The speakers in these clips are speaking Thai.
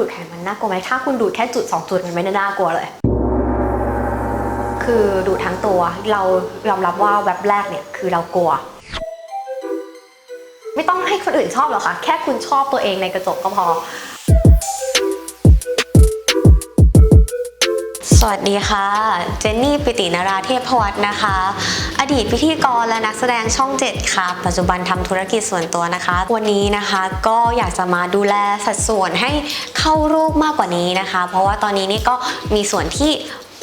ดูดไขมันน่ากลัวไหมถ้าคุณดูดแค่จุดสองจุดมันไม่ได้น่ากลัวเลย คือดูดทั้งตัวเรายอมรับว่าแว็บแรกเนี่ยคือเรากลัว ไม่ต้องให้คนอื่นชอบหรอกค่ะ แค่คุณชอบตัวเองในกระจกก็พอ วัสดีค่ะ เจนนี่ปิตินาราเทพวัฒน์นะคะ อดีตพิธีกรและนักแสดงช่อง 7 ค่ะ ปัจจุบันทำธุรกิจส่วนตัวนะคะ วันนี้นะคะก็อยากจะมาดูแลสัดส่วนให้เข้ารูปมากกว่านี้นะคะ เพราะว่าตอนนี้นี่ก็มีส่วนที่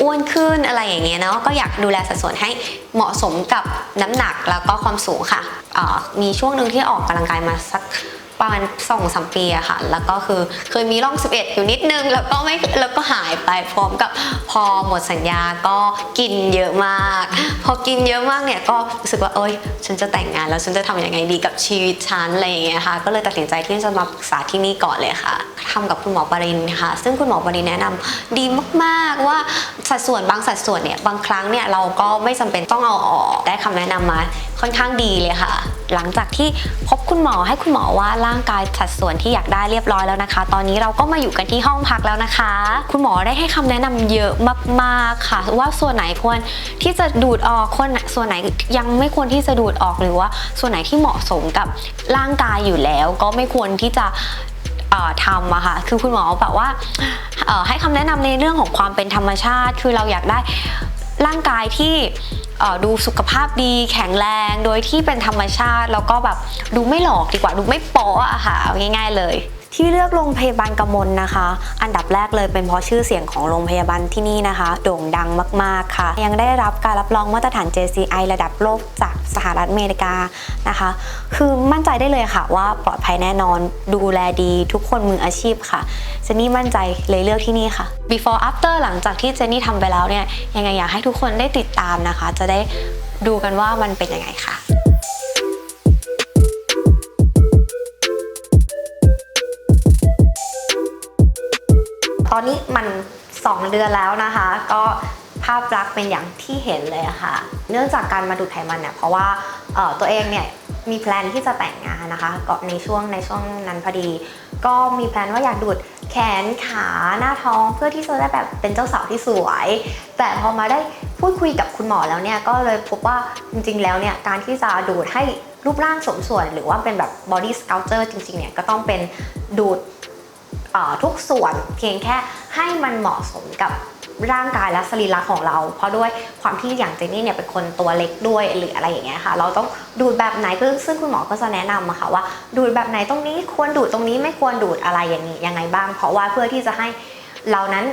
อ้วนขึ้นอะไรอย่างเงี้ยเนาะก็อยากดูแลสัดส่วนให้เหมาะสมกับน้ำหนักแล้วก็ความสูงค่ะออมีช่วงหนึ่งที่ออกกำลังกายมาสัก ประมาณสองสามปีอะค่ะ แล้วก็คือเคยมีร่อง 11 อยู่นิดนึง แล้วก็ไม่แล้วก็หายไปพร้อมกับพอหมดสัญญาก็กินเยอะมาก พอกินเยอะมากเนี่ยก็รู้สึกว่าเอ้ย ฉันจะแต่งงานแล้วฉันจะทำยังไงดีกับชีวิตฉันอะไรอย่างเงี้ยค่ะ ก็เลยตัดสินใจที่จะมาปรึกษาที่นี่ก่อนเลยค่ะทำกับคุณหมอปรินค่ะ ซึ่งคุณหมอปรินแนะนำดีมากๆว่าสัดส่วนบางสัดส่วนเนี่ยบางครั้งเนี่ยเราก็ไม่จำเป็นต้องเอาออกได้คำแนะนำมาค่อนข้างดีเลยค่ะ หลังจากที่พบคุณหมอให้คุณหมอว่าร่างกายสัดส่วนที่อยากได้เรียบร้อยแล้วนะคะ ตอนนี้เราก็มาอยู่กันที่ห้องพักแล้วนะคะ คุณหมอได้ให้คำแนะนำเยอะมากๆค่ะ ว่าส่วนไหนควรที่จะดูดออกคนส่วนไหนยังไม่ควรที่จะดูดออกหรือว่า ส่วนไหนที่เหมาะสมกับร่างกายอยู่แล้ว ก็ไม่ควรที่จะทำอะค่ะ คือคุณหมอแบบว่าให้คำแนะนำในเรื่องของความเป็นธรรมชาติ คือเราอยากได้ร่างกายที่ ดูสุขภาพดีแข็งแรงโดยที่เป็นธรรมชาติ แล้วก็แบบดูไม่หลอกดีกว่าดูไม่โป๊ะอะค่ะเอาง่าย ๆเลย ที่เลือกโรงพยาบาลกำมลนะคะ อันดับแรกเลยเป็นเพราะชื่อเสียงของโรงพยาบาลที่นี่นะคะ โด่งดังมาก ๆ ค่ะ ยังได้รับการรับรองมาตรฐาน JCI ระดับโลกจากสหรัฐอเมริกานะคะ คือมั่นใจได้เลยค่ะว่าปลอดภัยแน่นอนดูแลดีทุกคนมืออาชีพค่ะเจนนี่มั่นใจเลยเลือกที่นี่ค่ะ before after หลังจากที่เจนนี่ทำไปแล้วเนี่ยยังไงอยากให้ทุกคนได้ติดตามนะคะ จะได้ดูกันว่ามันเป็นยังไงค่ะ อนนี้มัน 2 เดือนแล้วนะคะ ก็ภาพลักษณ์เป็นอย่างที่เห็นเลยะค่ะ เนื่องจากการมาดูดไขมันเนี่ยเพราะว่าตัวเองเนี่ยมีแพลนที่จะแต่งงานนะคะก็ในช่วงในช่วงนั้นพอดี ก็มีแพลนว่าอยากดูดแขนขาหน้าท้องเพื่อที่จะได้แบบเป็นเจ้าสาวที่สวย แต่พอมาได้พูดคุยกับคุณหมอแล้วเนี่ยก็เลยพบว่าจริงๆแล้วเนี่ยการที่จะดูดให้รูปร่างสมส่วน หรือว่าเป็นแบบ body sculpture จริงๆเนี่ยก็ต้องเป็นดูด ทุกส่วนเพียงแค่ให้มันเหมาะสมกับร่างกายและสรีระของเรา เพราะด้วยความที่อย่างเจนนี่เนี่ยเป็นคนตัวเล็กด้วยหรืออะไรอย่างเงี้ยค่ะ เราต้องดูดแบบไหนก็ซึ่งคุณหมอก็จะแนะนำอะค่ะว่าดูดแบบไหนตรงนี้ควรดูดตรงนี้ไม่ควรดูดอะไรอย่างนี้ยังไงบ้าง เพราะว่าเพื่อที่จะให้เรานั้น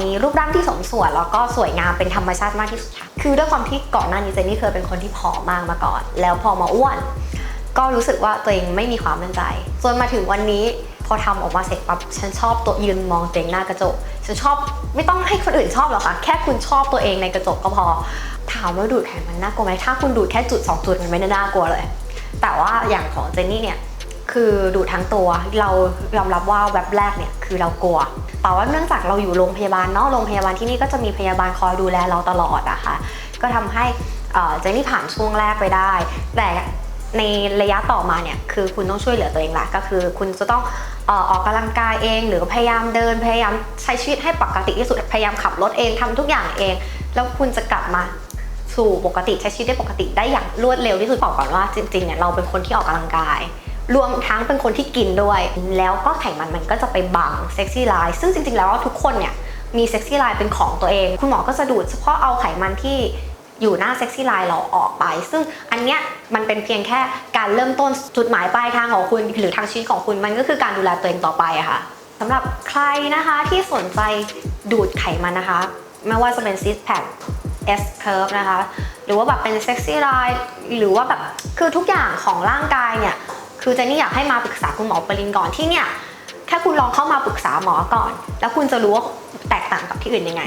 มีรูปร่างที่สมส่วนแล้วก็สวยงามเป็นธรรมชาติมากที่สุดค่ะคือด้วยความที่ก่อนหน้านี้เจนนี่เคยเป็นคนที่ผอมมากมาก่อน แล้วพอมาอ้วน ก็รู้สึกว่าตัวเองไม่มีความมั่นใจจนมาถึงวันนี้พอทำออกมาเสร็จปั๊บฉันชอบตัวยืนมองตัวเองหน้ากระจก ฉันชอบไม่ต้องให้คนอื่นชอบหรอกค่ะแค่คุณชอบตัวเองในกระจกก็พอ ถามว่าดูดไขมันน่ากลัวไหมถ้าคุณดูดแค่จุดสองจุดมันไม่น่ากลัวเลย แต่ว่าอย่างของเจนนี่เนี่ยคือดูดทั้งตัวเรายอมรับว่าแว็บแรกเนี่ยคือเรากลัว แต่ว่าเนื่องจากเราอยู่โรงพยาบาลเนาะโรงพยาบาลที่นี่ก็จะมีพยาบาลคอยดูแลเราตลอดอะค่ะก็ทำให้เจนนี่ผ่านช่วงแรกไปได้ แต่ ในระยะต่อมาเนี่ยคือคุณต้องช่วยเหลือตัวเองละก็คือ คุณจะต้องออออกกำลังกายเอง หรือพยายามเดินพยายามใช้ชีวิตให้ปกติที่สุดพยายามขับรถเองทำทุกอย่างเอง แล้วคุณจะกลับมาสู่ปกติใช้ชีวิตได้ปกติได้อย่างรวดเร็วที่สุดบอกก่อนว่าจริงๆเนี่ยเราเป็นคนที่ออกกำลังกาย รวมทั้งเป็นคนที่กินด้วย แล้วก็ไขมันมันก็จะไปบังเซ็กซี่ไลน์ซึ่งจริงๆแล้วทุกคนเนี่ยมีเซ็กซี่ไลน์เป็นของตัวเอง คุณหมอก็จะดูดเฉพาะเอาไขมันที่ อยู่หน้าเซ็กซี่ไลน์เราออกไป ซึ่งอันเนี้ยมันเป็นเพียงแค่การเริ่มต้นจุดหมายปลายทางของคุณ หรือทางชีวิตของคุณมันก็คือการดูแลตัวเองต่อไปอะค่ะสำหรับใครนะคะที่สนใจดูดไขมันนะคะ ไม่ว่าจะเป็นซิสแพค S curve นะคะ หรือว่าแบบเป็นเซ็กซี่ไลน์หรือว่าแบบคือทุกอย่างของร่างกายเนี่ย คือเจนนี่อยากให้มาปรึกษาคุณหมอปรินก่อนที่เนี่ย แค่คุณลองเข้ามาปรึกษาหมอก่อน แล้วคุณจะรู้ว่าแตกต่างกับที่อื่นยังไง